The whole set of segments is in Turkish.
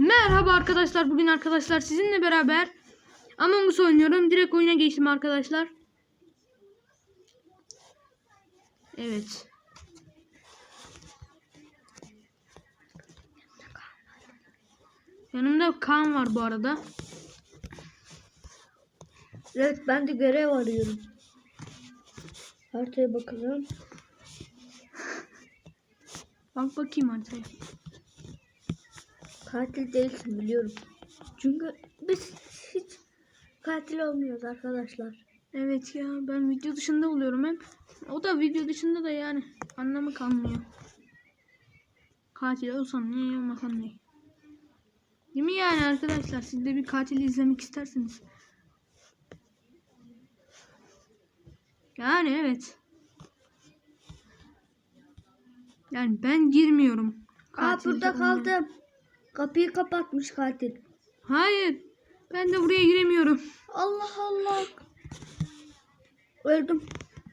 Merhaba arkadaşlar. Bugün arkadaşlar sizinle beraber Among Us oynuyorum. Direkt oyuna geçtim arkadaşlar. Evet. Yanımda Kaan var bu arada. Evet ben de görev arıyorum. Haritaya bakalım. Bak bakayım haritaya. Katil değilsin biliyorum. Çünkü biz hiç katil olmuyoruz arkadaşlar. Evet ya ben video dışında oluyorum hep. O da video dışında da yani anlamı kalmıyor. Katil olsam ne olmasam ne. Değil mi yani arkadaşlar? Siz de bir katili izlemek istersiniz. Yani evet. Yani ben girmiyorum. Aa Katil burada olmaya. kaldım. Kapıyı kapatmış katil. Hayır. Ben de buraya giremiyorum. Allah Allah. Öldüm.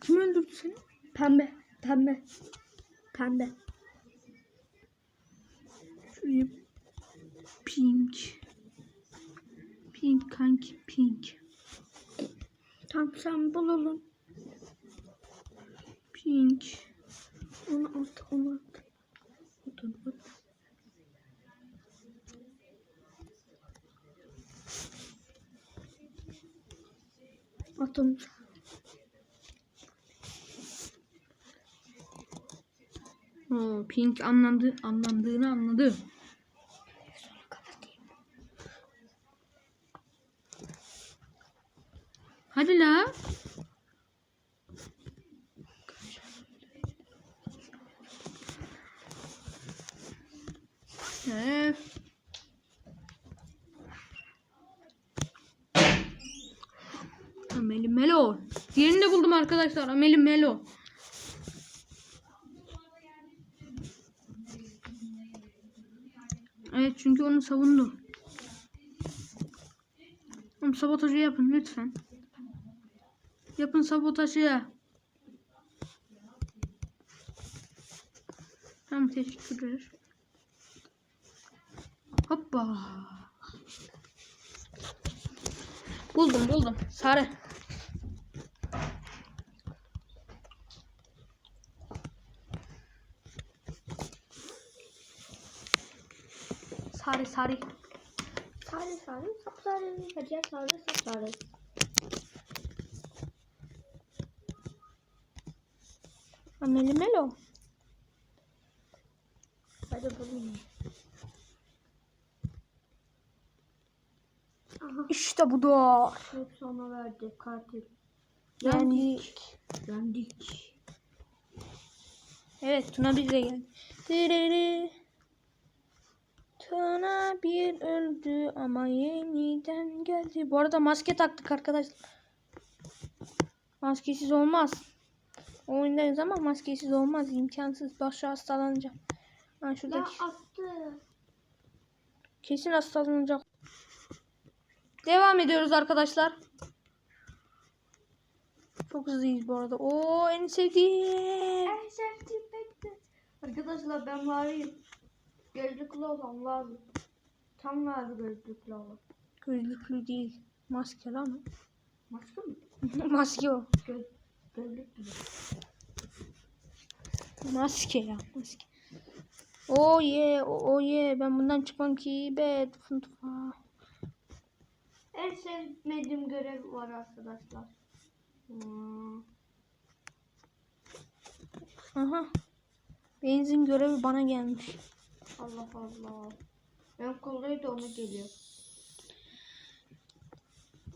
Kim öldürdü seni? Pembe. Pembe. Pembe. Şuraya pink. Pink kanki pink. Tam sen bulalım. Pink. Onu at onu at. Onu at. At onu. Oo, pink anlandı, anlandığını anladı. Hadi la. Evet. Ameli Melo. Diğerini de buldum arkadaşlar. Ameli Melo. Evet çünkü onu savundu. Oğlum sabotajı yapın lütfen. Yapın sabotajı. Tamam teşekkürler. Hoppa. Buldum buldum. Sarı. Sarı sarı. Sarı sarı sapsarı. Hacer sarı sapsarı. Ameli Melo. Hadi bulayım. Aha. İşte bu da. Hepsi ona verdi katil. Yendik. Yendik. Evet Tuna bize geldi. Tuna bir öldü ama yeniden geldi. Bu arada maske taktık arkadaşlar. Maskesiz olmaz. Oyundayız ama maskesiz olmaz. imkansız. Başka hastalanacağım. Ha Ya şuradaki. attı. Kesin hastalanacak. Devam ediyoruz arkadaşlar. Çok hızlıyız bu arada. Oo en sevdiğim. En sevdiğim. Arkadaşlar ben varayım. Gözlüklü olan lazım. Tam lazım gözlüklü olan. Gözlüklü değil. Maskeli ama. Maske mi? Maske o. Göz, gözlüklü. Maske ya maske. Oh yeah, oh yeah. Ben bundan çıkmam ki be. Tufun tufa. En sevmediğim görev var arkadaşlar. Hmm. Aha. Benzin görevi bana gelmiş. Allah Allah. Ben kolaydı ona geliyor.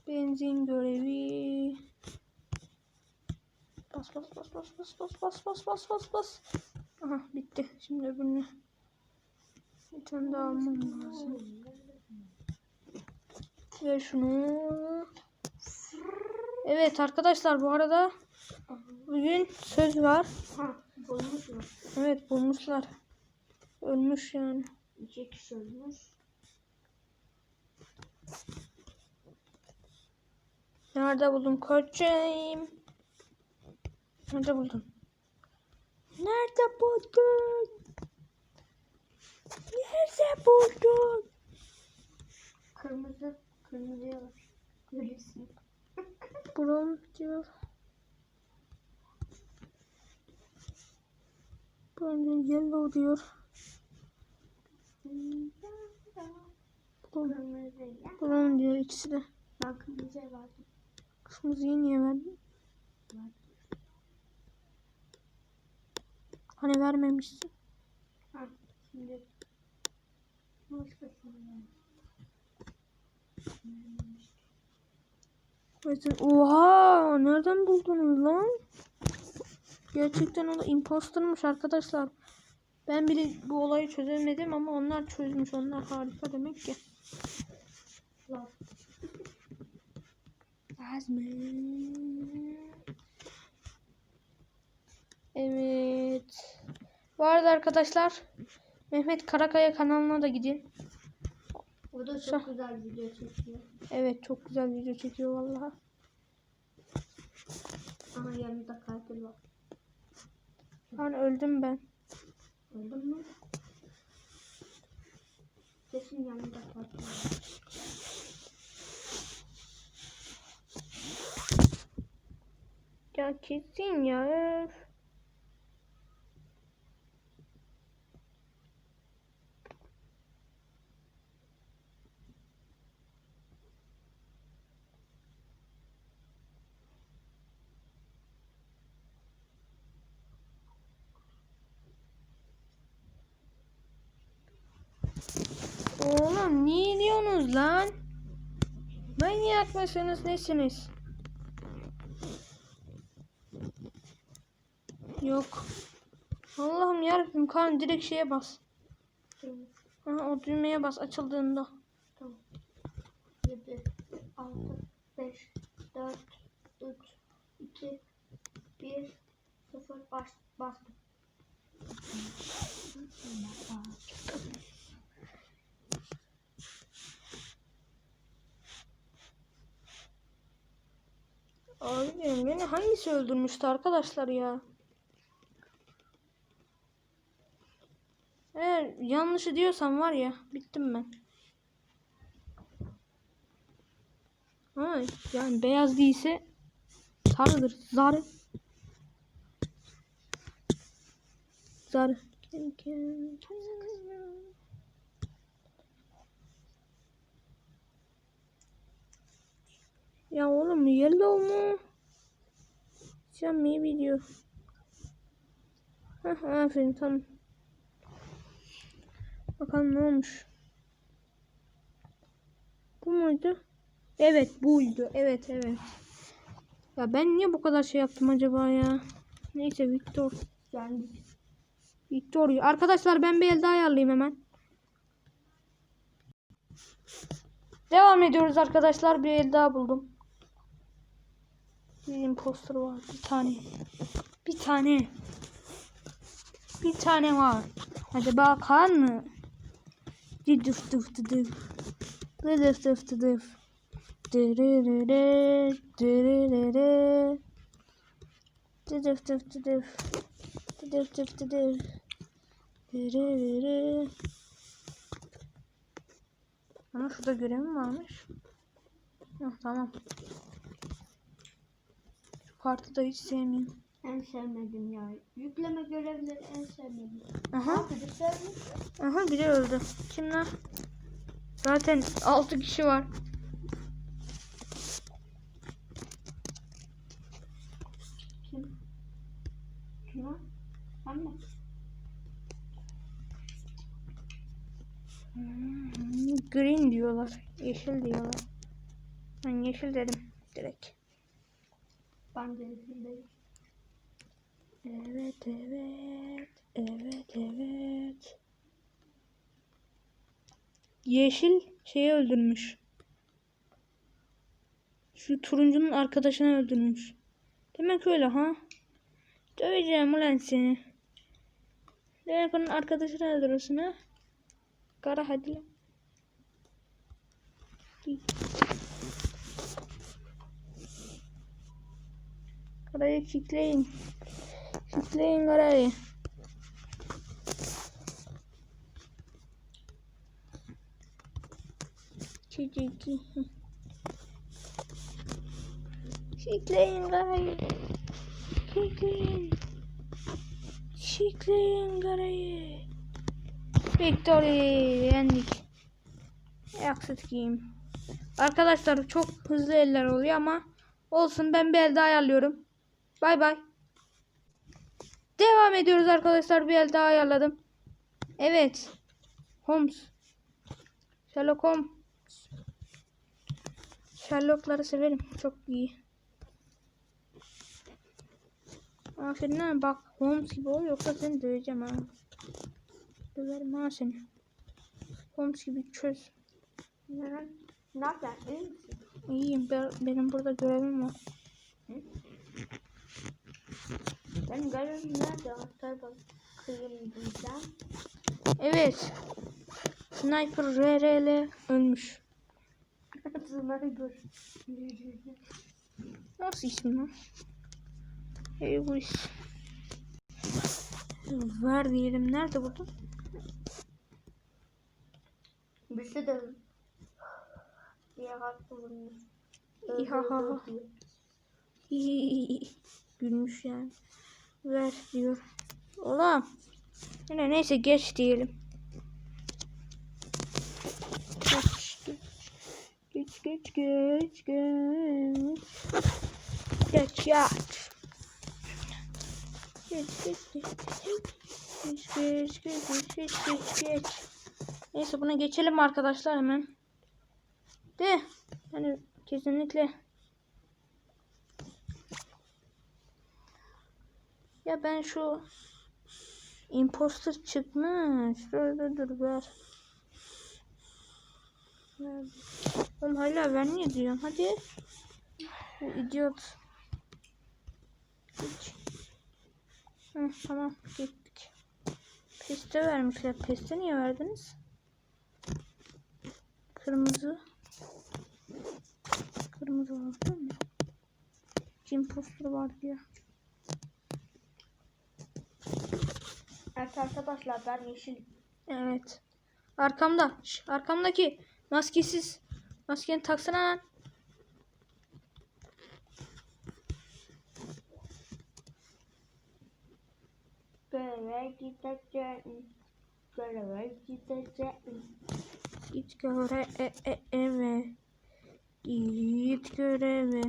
Benzin görevi. Bas bas bas bas bas bas bas bas bas bas bas. Aha bitti. Şimdi öbürünü. Bir tane daha almam lazım. Ver şunu. Evet arkadaşlar bu arada bugün söz var. Ha, bulmuş mu? Evet bulmuşlar. Ölmüş yani. İki kişi ölmüş. Nerede buldum koçum? Nerede buldum? Nerede buldun? Nerede buldun? kırmızı kırmızıya var. Görüyorsun. Brown diyor. Diyor. Yellow diyor. Brown diyor ikisi de. Ben kırmızıya verdim. Kırmızıyı niye verdin? Hani vermemişsin. Ha şimdi başkasını yüzden- Oha! Nereden buldunuz lan? Gerçekten o da impostermış arkadaşlar. Ben bile bu olayı çözemedim ama onlar çözmüş. Onlar harika demek ki. Azmi. Evet. Bu arada arkadaşlar Mehmet Karakaya kanalına da gidin. O da çok güzel video çekiyor. Evet çok güzel video çekiyor vallahi. Ama yanında katil var. Lan öldüm ben. Öldün mü? Kesin yanında var. Ya kesin ya. öf. Oğlum niye diyorsunuz lan? Manyak mısınız nesiniz? Yok. Allah'ım yarabbim kan direkt şeye bas. Tamam. Aha, o düğmeye bas açıldığında. Tamam. 7, 6, 5, 4, 3, 2, 1, 0 baş, bastım. Abi beni hangisi öldürmüştü arkadaşlar ya? Eğer yanlışı diyorsam var ya bittim ben. Ama yani beyaz değilse sarıdır. Zarı. Zarı. Kim kim? Ya oğlum yellow mu? Sen maybe diyor. Heh, aferin tamam. Bakalım ne olmuş. Bu muydu? Evet buydu. Evet evet. Ya ben niye bu kadar şey yaptım acaba ya? Neyse Victor. Yani Victor. Arkadaşlar ben bir el daha ayarlayayım hemen. Devam ediyoruz arkadaşlar. Bir el daha buldum. Bir imposter var. Bir tane. Bir tane. Bir tane var. Hadi bakalım. Dıdıf dıf dıdıf. Dıdıf dıf dıdıf. Dırırırı, dırırırı. Dıdıf dıf dıdıf. Dıdıf dıf dıdıf. Dırırırı. Ama şurada görevim varmış. Heh, tamam. Kartı da hiç sevmiyorum. en sevmedim ya. Yükleme görevleri en sevmedim. Aha. Bir de sevdim. Aha biri öldü. Kimler? Zaten 6 kişi var. Kim? Mi? Hmm, Green diyorlar. Yeşil diyorlar. Ben yeşil dedim direkt. Ben de izindeyim. Evet evet. Evet evet. Yeşil şeyi öldürmüş. Şu turuncunun arkadaşını öldürmüş. Demek öyle ha? Döveceğim ulan seni. Demek onun arkadaşını öldürürsün ha? Kara hadi lan. Karayı kitleyin. Kitleyin karayı. Çocuk. Şekleyin garayı. Şekleyin. Şekleyin garayı. Victory yendik. Yaksıt giyim. Arkadaşlar çok hızlı eller oluyor ama olsun ben bir el daha ayarlıyorum. Bay bay. Devam ediyoruz arkadaşlar. Bir el daha ayarladım. Evet. Holmes. Sherlock Holmes. Sherlock'ları severim. Çok iyi. Aferin ha bak Holmes gibi ol yoksa seni döveceğim ha. Döverim ha seni. Holmes gibi çöz. Ne yapıyorsun? İyiyim ben, benim burada görevim var. Benim görevim nerede? Hatta bak. Kıyım diyeceğim. Evet. Sniper RRL ölmüş. Sniper. Nasıl isim lan? Hey bu iş. Ver diyelim. Nerede buldun? Bir şey de diye hakkı bulunmuş. İhahaha. Gülmüş yani. Ver diyor. Oğlum. Yine neyse geç diyelim. Geç geç. Geç geç geç geç. Geç geç geç. Geç geç geç geç geç geç geç. Neyse buna geçelim arkadaşlar hemen. De yani kesinlikle ben şu imposter çıkmış. Şurada dur. Ver. Oğlum hala ver niye diyorsun? Hadi. Bu idiot. Geç. Hı, tamam gittik. Peste vermişler. Peste niye verdiniz? Kırmızı. Kırmızı değil mi? Kim posteri var diye. Evet arkadaşlar ben yeşil. Evet. Arkamda. Şş, arkamdaki. Maskesiz. Maskeni taksana lan. Göreve gideceğim. Göreve gideceğim. Git göre e, e, eve. Git göreve.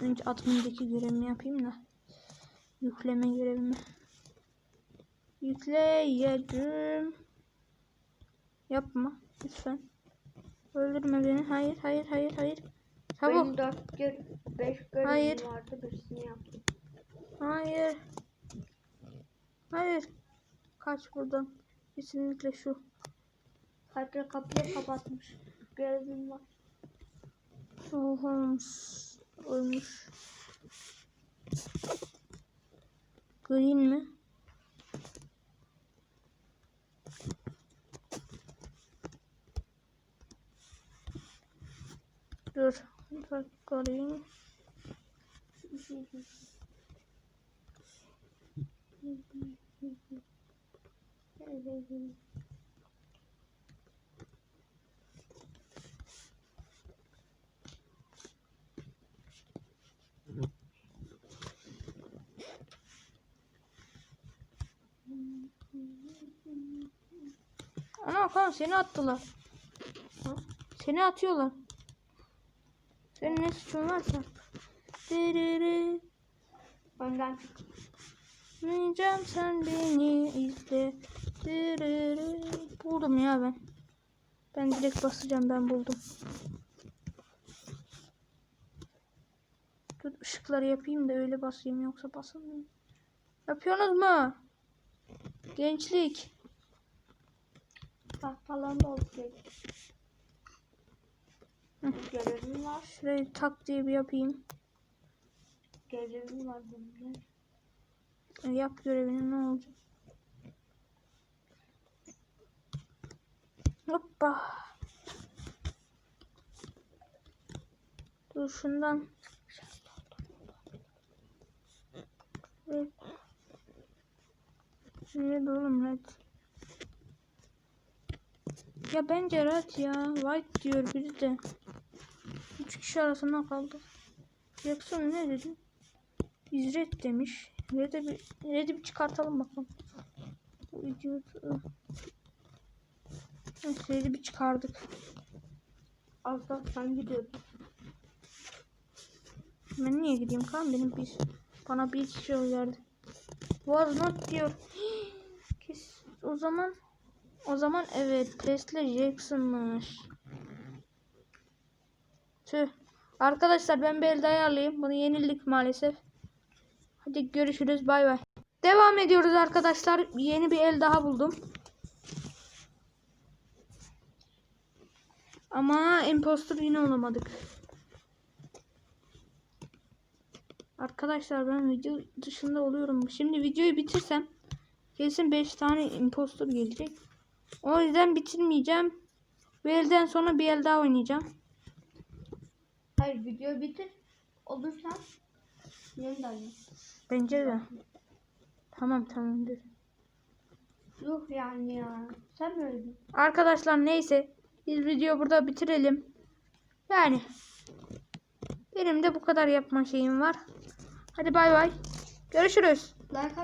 Önce admindeki görevimi yapayım da. Yükleme görevimi. Yükleyelim. Yapma lütfen. Öldürme beni. Hayır hayır hayır hayır. Çabuk. Benim dört gör, beş görevim Hayır. vardı birisini yaptım. Hayır. Hayır. Kaç buradan. Kesinlikle şu. Kapıyı kapıyı kapatmış. Görevim var. Holmes ölmüş. Green mi? Dur. Bak Green. Ana kan seni attılar. Seni atıyorlar. Ne suçun varsa. Dırırı. Önden çık. Gitmeyeceğim sen beni izle. Dırırı. Buldum ya ben. Ben direkt basacağım ben buldum. Dur ışıkları yapayım da öyle basayım yoksa basamıyorum. Yapıyorsunuz mu? Gençlik. Bak falan da oldu. Görevim var. Şurayı tak diye bir yapayım. Görevim var benim. E, Yap görevini ne olacak? Hoppa. Dur şundan. Evet. Nerede oğlum red? Ya bence rahat ya. White diyor biri de. Üç kişi arasında kaldı. Jackson ne dedi? Biz red demiş. Red'e bir, red'i bir çıkartalım bakalım. Bu idiot. Evet, red'i bir çıkardık. Az daha sen gidiyordun. Ben niye gideyim kan benim bir bana bir şey verdi. Was not diyor. Kes. O zaman o zaman evet Presley Jackson'mış. Tüh. Arkadaşlar ben bir elde ayarlayayım. Bunu yenildik maalesef. Hadi görüşürüz. Bay bay. Devam ediyoruz arkadaşlar. Yeni bir el daha buldum. Ama impostor yine olamadık. Arkadaşlar ben video dışında oluyorum. Şimdi videoyu bitirsem kesin 5 tane impostor gelecek. O yüzden bitirmeyeceğim. Bu elden sonra bir el daha oynayacağım. Hayır videoyu bitir. Olursa yeniden yap. Bence de. Tamam tamamdır. Yuh yani ya. Sen mi öldün? Arkadaşlar neyse biz video burada bitirelim. Yani benim de bu kadar yapma şeyim var. Hadi bay bay. Görüşürüz. Like at